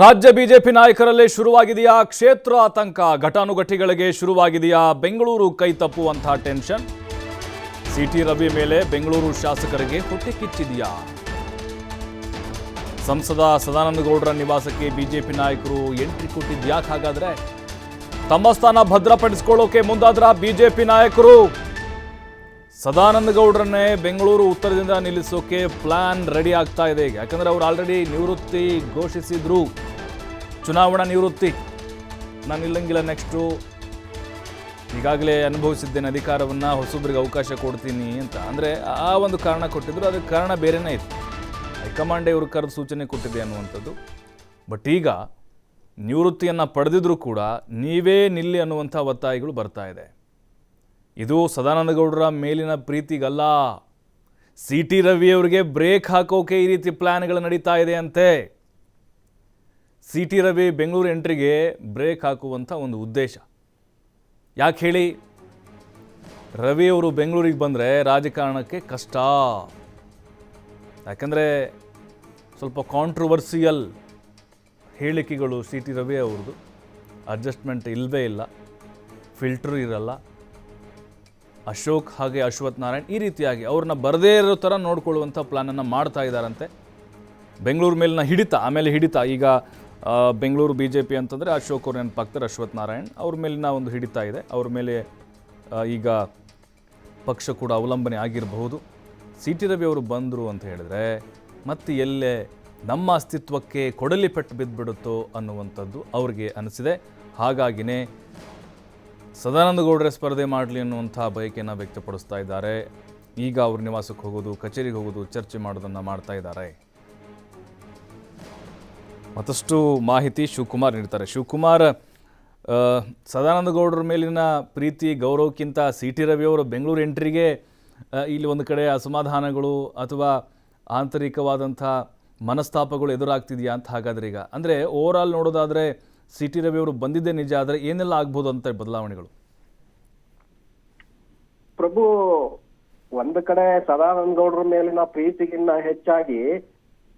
ರಾಜ್ಯ ಬಿಜೆಪಿ ನಾಯಕರಲ್ಲೇ ಶುರುವಾಗಿದೆಯಾ ಕ್ಷೇತ್ರ ಆತಂಕ? ಘಟಾನುಘಟಿಗಳಿಗೆ ಶುರುವಾಗಿದೆಯಾ ಬೆಂಗಳೂರು ಕೈ ತಪ್ಪುವಂತಹ ಟೆನ್ಷನ್? ಸಿಟಿ ರವಿ ಮೇಲೆ ಬೆಂಗಳೂರು ಶಾಸಕರಿಗೆ ಹೊಟ್ಟೆ ಕಿಚ್ಚಿದೆಯಾ? ಸಂಸದ ಸದಾನಂದ ಗೌಡರ ನಿವಾಸಕ್ಕೆ ಬಿಜೆಪಿ ನಾಯಕರು ಎಂಟ್ರಿ ಕೊಟ್ಟಿದ್ಯಾಕೆ ಹಾಗಾದ್ರೆ? ತಮ್ಮ ಸ್ಥಾನ ಭದ್ರಪಡಿಸಿಕೊಳ್ಳೋಕೆ ಮುಂದಾದ್ರ ಬಿಜೆಪಿ ನಾಯಕರು? ಸದಾನಂದ ಗೌಡ್ರನ್ನೇ ಬೆಂಗಳೂರು ಉತ್ತರದಿಂದ ನಿಲ್ಲಿಸೋಕೆ ಪ್ಲಾನ್ ರೆಡಿ ಆಗ್ತಾ ಇದೆ. ಈಗ ಯಾಕಂದ್ರೆ ಅವರು ಆಲ್ರೆಡಿ ನಿವೃತ್ತಿ ಘೋಷಿಸಿದ್ರು. ಚುನಾವಣಾ ನಿವೃತ್ತಿ. ನಾನು ಇಲ್ಲಂಗಿಲ್ಲ ನೆಕ್ಸ್ಟು ಈಗಾಗಲೇ ಅನುಭವಿಸಿದ್ದೇನೆ ಅಧಿಕಾರವನ್ನು ಹೊಸೊಬ್ಬರಿಗೆ ಅವಕಾಶ ಕೊಡ್ತೀನಿ ಅಂತ. ಅಂದರೆ ಆ ಒಂದು ಕಾರಣ ಕೊಟ್ಟಿದ್ರು, ಅದಕ್ಕೆ ಕಾರಣ ಬೇರೆನೇ ಇತ್ತು ಹೈಕಮಾಂಡೇ ಇವರು ಕರೆದು ಸೂಚನೆ ಕೊಟ್ಟಿದೆ ಅನ್ನುವಂಥದ್ದು. ಬಟ್ ಈಗ ನಿವೃತ್ತಿಯನ್ನು ಪಡೆದಿದ್ರೂ ಕೂಡ ನೀವೇ ನಿಲ್ಲಿ ಅನ್ನುವಂಥ ಒತ್ತಾಯಗಳು ಬರ್ತಾ ಇದೆ. ಇದು ಸದಾನಂದಗೌಡರ ಮೇಲಿನ ಪ್ರೀತಿಗಲ್ಲ. ಸಿ ಟಿ ರವಿಯವರಿಗೆ ಬ್ರೇಕ್ ಹಾಕೋಕೆ ಈ ರೀತಿ ಪ್ಲ್ಯಾನ್ಗಳು ನಡೀತಾ ಇದೆ ಅಂತೆ. ಸಿ ಟಿ ರವಿ ಬೆಂಗಳೂರು ಎಂಟ್ರಿಗೆ ಬ್ರೇಕ್ ಹಾಕುವಂಥ ಒಂದು ಉದ್ದೇಶ. ಯಾಕೆ ಹೇಳಿ? ರವಿಯವರು ಬೆಂಗಳೂರಿಗೆ ಬಂದರೆ ರಾಜಕಾರಣಕ್ಕೆ ಕಷ್ಟ. ಯಾಕಂದರೆ ಸ್ವಲ್ಪ ಕಾಂಟ್ರವರ್ಸಿಯಲ್ ಹೇಳಿಕೆಗಳು ಸಿ ಟಿ ರವಿ ಅವ್ರದ್ದು. ಅಡ್ಜಸ್ಟ್ಮೆಂಟ್ ಇಲ್ಲವೇ ಇಲ್ಲ. ಫಿಲ್ಟ್ರ್ ಇರಲ್ಲ. ಅಶೋಕ್ ಹಾಗೆ ಅಶ್ವಥ್ ನಾರಾಯಣ್ ಈ ರೀತಿಯಾಗಿ ಅವ್ರನ್ನ ಬರದೇ ಇರೋ ಥರ ನೋಡ್ಕೊಳ್ಳುವಂಥ ಪ್ಲ್ಯಾನನ್ನು ಮಾಡ್ತಾ ಇದ್ದಾರಂತೆ. ಬೆಂಗಳೂರು ಮೇಲಿನ ಹಿಡಿತ, ಆಮೇಲೆ ಹಿಡಿತ. ಈಗ ಬೆಂಗಳೂರು ಬಿ ಜೆ ಪಿ ಅಂತಂದರೆ ಅಶೋಕ್ ಅವ್ರ ನೆನಪಾಗ್ತಾರೆ, ಅಶ್ವಥ್ ನಾರಾಯಣ್ ಅವ್ರ ಮೇಲಿನ ಒಂದು ಹಿಡಿತ ಇದೆ. ಅವ್ರ ಮೇಲೆ ಈಗ ಪಕ್ಷ ಕೂಡ ಅವಲಂಬನೆ ಆಗಿರಬಹುದು. ಸಿ ಟಿ ರವಿ ಅವರು ಬಂದರು ಅಂತ ಹೇಳಿದ್ರೆ, ಮತ್ತೆ ಎಲ್ಲೇ ನಮ್ಮ ಅಸ್ತಿತ್ವಕ್ಕೆ ಕೊಡಲಿ ಪೆಟ್ಟು ಬಿದ್ದುಬಿಡುತ್ತೋ ಅನ್ನುವಂಥದ್ದು ಅವ್ರಿಗೆ ಅನಿಸಿದೆ. ಹಾಗಾಗಿನೇ ಸದಾನಂದ ಗೌಡ್ರೆ ಸ್ಪರ್ಧೆ ಮಾಡಲಿ ಅನ್ನುವಂಥ ಬಯಕೆಯನ್ನು ವ್ಯಕ್ತಪಡಿಸ್ತಾ ಇದ್ದಾರೆ. ಈಗ ಅವ್ರ ನಿವಾಸಕ್ಕೆ ಹೋಗೋದು, ಕಚೇರಿಗೆ ಹೋಗೋದು, ಚರ್ಚೆ ಮಾಡೋದನ್ನು ಮಾಡ್ತಾ ಇದ್ದಾರೆ. ಮತ್ತಷ್ಟು ಮಾಹಿತಿ ಶಿವಕುಮಾರ್ ನೀಡ್ತಾರೆ. ಶಿವಕುಮಾರ್ ಸದಾನಂದ ಗೌಡರ ಮೇಲಿನ ಪ್ರೀತಿ, ಗೌರವಕ್ಕಿಂತ ಸಿ ಟಿ ರವಿಯವರು ಬೆಂಗಳೂರು ಎಂಟ್ರಿಗೆ ಇಲ್ಲಿ ಒಂದು ಕಡೆ ಅಸಮಾಧಾನಗಳು ಅಥವಾ ಆಂತರಿಕವಾದಂಥ ಮನಸ್ತಾಪಗಳು ಎದುರಾಗ್ತಿದೆಯಾ ಅಂತ ಹಾಗಾದ್ರೆ ಈಗ. ಅಂದರೆ ಓವರ್ ಆಲ್ ನೋಡೋದಾದರೆ ಸಿ ಟಿ ರವಿಯವರು ಬಂದಿದ್ದೆ ನಿಜ, ಆದರೆ ಏನೆಲ್ಲ ಆಗ್ಬೋದು ಅಂತ ಬದಲಾವಣೆಗಳು? ಪ್ರಭು, ಒಂದು ಕಡೆ ಸದಾನಂದ ಗೌಡರ ಮೇಲಿನ ಪ್ರೀತಿಗಿನ್ನ ಹೆಚ್ಚಾಗಿ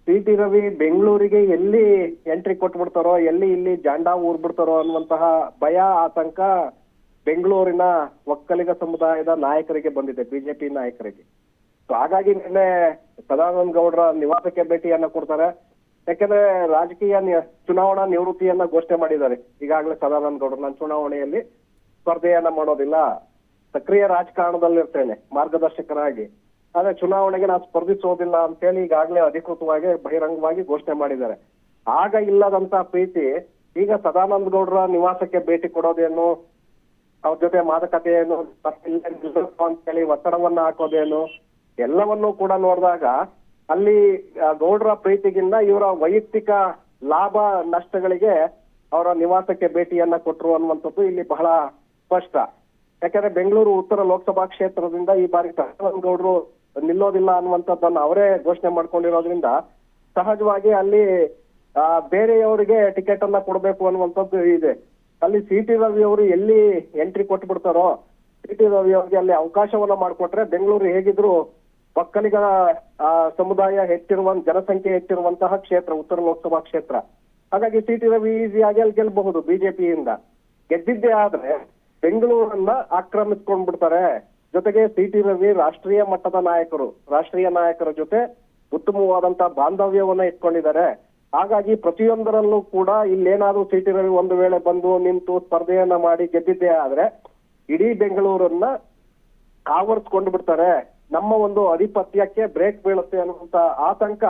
ಸಿ ಟಿ ರವಿ ಬೆಂಗಳೂರಿಗೆ ಎಲ್ಲಿ ಎಂಟ್ರಿ ಕೊಟ್ಬಿಡ್ತಾರೋ, ಎಲ್ಲಿ ಇಲ್ಲಿ ಜಾಂಡಾ ಊರ್ಬಿಡ್ತಾರೋ ಅನ್ನುವಂತಹ ಭಯ, ಆತಂಕ ಬೆಂಗಳೂರಿನ ಒಕ್ಕಲಿಗ ಸಮುದಾಯದ ನಾಯಕರಿಗೆ ಬಂದಿದೆ ಬಿಜೆಪಿ ನಾಯಕರಿಗೆ. ಸೊ, ಹಾಗಾಗಿ ನಿನ್ನೆ ಸದಾನಂದ ಗೌಡರ ನಿವಾಸಕ್ಕೆ ಭೇಟಿಯನ್ನ ಕೊಡ್ತಾರೆ. ಯಾಕಂದ್ರೆ ರಾಜಕೀಯ ಚುನಾವಣಾ ನಿವೃತ್ತಿಯನ್ನ ಘೋಷಣೆ ಮಾಡಿದ್ದಾರೆ. ಈಗಾಗಲೇ ಸದಾನಂದ ಗೌಡರು ನಾನು ಚುನಾವಣೆಯಲ್ಲಿ ಸ್ಪರ್ಧೆಯನ್ನ ಮಾಡೋದಿಲ್ಲ. ಸಕ್ರಿಯ ರಾಜಕಾರಣದಲ್ಲಿರ್ತೇನೆ, ಮಾರ್ಗದರ್ಶಕರಾಗಿ. ಆದ್ರೆ ಚುನಾವಣೆಗೆ ನಾನು ಸ್ಪರ್ಧಿಸೋದಿಲ್ಲ ಅಂತ ಹೇಳಿ ಈಗಾಗಲೇ ಅಧಿಕೃತವಾಗಿ ಬಹಿರಂಗವಾಗಿ ಘೋಷಣೆ ಮಾಡಿದ್ದಾರೆ. ಆಗ ಇಲ್ಲದಂತ ಪ್ರೀತಿ ಈಗ ಸದಾನಂದ ಗೌಡರ ನಿವಾಸಕ್ಕೆ ಭೇಟಿ ಕೊಡೋದೇನು? ಅವ್ರ ಜೊತೆ ಮಾತುಕತೆಯನ್ನು ಹೇಳಿ ಒತ್ತಡವನ್ನ ಹಾಕೋದೇನು? ಎಲ್ಲವನ್ನೂ ಕೂಡ ನೋಡಿದಾಗ ಅಲ್ಲಿ ಗೌಡರ ಪ್ರೀತಿಗಿಂತ ಇವರ ವೈಯಕ್ತಿಕ ಲಾಭ ನಷ್ಟಗಳಿಗೆ ಅವರ ನಿವಾಸಕ್ಕೆ ಭೇಟಿಯನ್ನ ಕೊಟ್ಟರು ಅನ್ನುವಂಥದ್ದು ಇಲ್ಲಿ ಬಹಳ ಸ್ಪಷ್ಟ. ಯಾಕಂದ್ರೆ ಬೆಂಗಳೂರು ಉತ್ತರ ಲೋಕಸಭಾ ಕ್ಷೇತ್ರದಿಂದ ಈ ಬಾರಿ ಗೌಡರು ನಿಲ್ಲೋದಿಲ್ಲ ಅನ್ನುವಂಥದ್ದನ್ನು ಅವರೇ ಘೋಷಣೆ ಮಾಡ್ಕೊಂಡಿರೋದ್ರಿಂದ ಸಹಜವಾಗಿ ಅಲ್ಲಿ ಬೇರೆಯವರಿಗೆ ಟಿಕೆಟ್ ಅನ್ನ ಕೊಡಬೇಕು ಅನ್ನುವಂಥದ್ದು ಇದೆ. ಅಲ್ಲಿ ಸಿ ಟಿ ರವಿ ಅವರು ಎಲ್ಲಿ ಎಂಟ್ರಿ ಕೊಟ್ಬಿಡ್ತಾರೋ ಸಿ ಟಿ ರವಿ ಅವರಿಗೆ ಅಲ್ಲಿ ಅವಕಾಶವನ್ನ ಮಾಡಿಕೊಟ್ರೆ ಬೆಂಗಳೂರು ಹೇಗಿದ್ರು ಒಕ್ಕಲಿಗ ಆ, ಸಮುದಾಯ ಹೆಚ್ಚಿರುವ ಜನಸಂಖ್ಯೆ ಹೆಚ್ಚಿರುವಂತಹ ಕ್ಷೇತ್ರ ಉತ್ತರ ಲೋಕಸಭಾ ಕ್ಷೇತ್ರ. ಹಾಗಾಗಿ ಸಿ ಟಿ ರವಿ ಈಸಿಯಾಗಿ ಅಲ್ಲಿ ಗೆಲ್ಲಬಹುದು ಬಿಜೆಪಿಯಿಂದ. ಗೆದ್ದಿದ್ದೇ ಆದ್ರೆ ಬೆಂಗಳೂರನ್ನ ಆಕ್ರಮಿಸ್ಕೊಂಡ್ ಬಿಡ್ತಾರೆ ಜೊತೆಗೆ ಸಿ ಟಿ ರವಿ ರಾಷ್ಟ್ರೀಯ ಮಟ್ಟದ ನಾಯಕರು ರಾಷ್ಟ್ರೀಯ ನಾಯಕರ ಜೊತೆ ಉತ್ತಮವಾದಂತಹ ಬಾಂಧವ್ಯವನ್ನ ಇಟ್ಕೊಂಡಿದ್ದಾರೆ. ಹಾಗಾಗಿ ಪ್ರತಿಯೊಂದರಲ್ಲೂ ಕೂಡ ಇಲ್ಲೇನಾದ್ರೂ ಸಿ ಟಿ ರವಿ ಒಂದು ವೇಳೆ ಬಂದು ನಿಂತು ಸ್ಪರ್ಧೆಯನ್ನ ಮಾಡಿ ಗೆದ್ದಿದ್ದೇ ಆದ್ರೆ ಇಡೀ ಬೆಂಗಳೂರನ್ನ ಆವರಿಸ್ಕೊಂಡು ಬಿಡ್ತಾರೆ ನಮ್ಮ ಒಂದು ಅಧಿಪತ್ಯಕ್ಕೆ ಬ್ರೇಕ್ ಬೀಳುತ್ತೆ ಅನ್ನುವಂತ ಆತಂಕ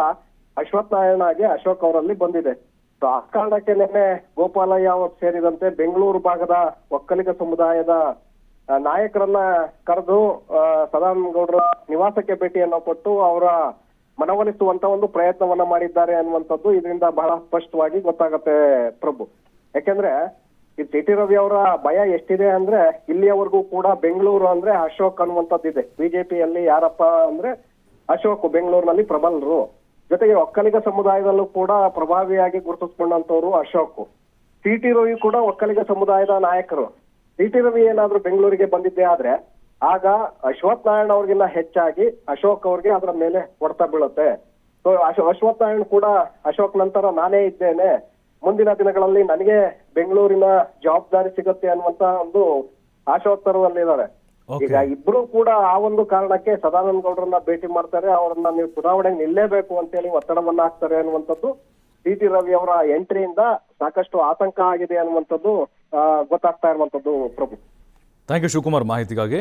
ಅಶ್ವಥ್ ನಾರಾಯಣಗೆ ಅಶೋಕ್ ಅವರಲ್ಲಿ ಬಂದಿದೆ. ಸೊ ಆ ಕಾರಣಕ್ಕೆ ನಿನ್ನೆ ಗೋಪಾಲಯ್ಯ ಅವರು ಸೇರಿದಂತೆ ಬೆಂಗಳೂರು ಭಾಗದ ಒಕ್ಕಲಿಗ ಸಮುದಾಯದ ನಾಯಕರನ್ನ ಕರೆದು ಸದಾನಂದಗೌಡರ ಸದಾನಂದ ಗೌಡರ ನಿವಾಸಕ್ಕೆ ಭೇಟಿಯನ್ನು ಕೊಟ್ಟು ಅವರ ಮನವೊಲಿಸುವಂತ ಒಂದು ಪ್ರಯತ್ನವನ್ನ ಮಾಡಿದ್ದಾರೆ ಅನ್ನುವಂಥದ್ದು ಇದರಿಂದ ಬಹಳ ಸ್ಪಷ್ಟವಾಗಿ ಗೊತ್ತಾಗತ್ತೆ ಪ್ರಭು. ಯಾಕೆಂದ್ರೆ ಈ ಟಿ ಟಿ ರವಿ ಅವರ ಭಯ ಎಷ್ಟಿದೆ ಅಂದ್ರೆ ಇಲ್ಲಿಯವರೆಗೂ ಕೂಡ ಬೆಂಗಳೂರು ಅಂದ್ರೆ ಅಶೋಕ್ ಅನ್ನುವಂಥದ್ದಿದೆ. ಬಿಜೆಪಿಯಲ್ಲಿ ಯಾರಪ್ಪ ಅಂದ್ರೆ ಅಶೋಕ್ ಬೆಂಗಳೂರಿನಲ್ಲಿ ಪ್ರಬಲರು. ಜೊತೆಗೆ ಒಕ್ಕಲಿಗ ಸಮುದಾಯದಲ್ಲೂ ಕೂಡ ಪ್ರಭಾವಿಯಾಗಿ ಗುರುತಿಸ್ಕೊಂಡಂತವ್ರು ಅಶೋಕ್. ಟಿ ಟಿ ರವಿ ಕೂಡ ಒಕ್ಕಲಿಗ ಸಮುದಾಯದ ನಾಯಕರು. ಟಿ ಟಿ ರವಿ ಏನಾದ್ರೂ ಬೆಂಗಳೂರಿಗೆ ಬಂದಿದ್ದೆ ಆದ್ರೆ ಆಗ ಅಶ್ವಥ್ ನಾರಾಯಣ ಅವ್ರಿಗಿನ್ನ ಹೆಚ್ಚಾಗಿ ಅಶೋಕ್ ಅವ್ರಿಗೆ ಅದರ ಮೇಲೆ ಹೊಡೆತ ಬೀಳುತ್ತೆ. ಸೊ ಅಶ್ವಥ್ ನಾರಾಯಣ್ ಕೂಡ ಅಶೋಕ್ ನಂತರ ನಾನೇ ಇದ್ದೇನೆ. ಮುಂದಿನ ದಿನಗಳಲ್ಲಿ ನನಗೆ ಬೆಂಗಳೂರಿನ ಜವಾಬ್ದಾರಿ ಸಿಗುತ್ತೆ ಅನ್ನುವಂತ ಒಂದು ಆಶೋತ್ತರದಲ್ಲಿದ್ದಾರೆ. ಈಗ ಇಬ್ರು ಕೂಡ ಆ ಒಂದು ಕಾರಣಕ್ಕೆ ಸದಾನಂದ ಗೌಡರನ್ನ ಭೇಟಿ ಮಾಡ್ತಾರೆ ಅವರನ್ನ ನೀವು ಚುನಾವಣೆಗೆ ನಿಲ್ಲೇಬೇಕು ಅಂತೇಳಿ ಒತ್ತಡವನ್ನ ಹಾಕ್ತಾರೆ ಅನ್ನುವಂಥದ್ದು ಟಿ ಟಿ ರವಿ ಅವರ ಎಂಟ್ರಿಯಿಂದ ಸಾಕಷ್ಟು ಆತಂಕ ಆಗಿದೆ ಅನ್ನುವಂಥದ್ದು ಗೊತ್ತಾಗ್ತಾ ಇರುವಂತದ್ದು ಪ್ರಭು. ಥ್ಯಾಂಕ್ ಯು ಶಿವಕುಮಾರ್ ಮಾಹಿತಿಗಾಗಿ.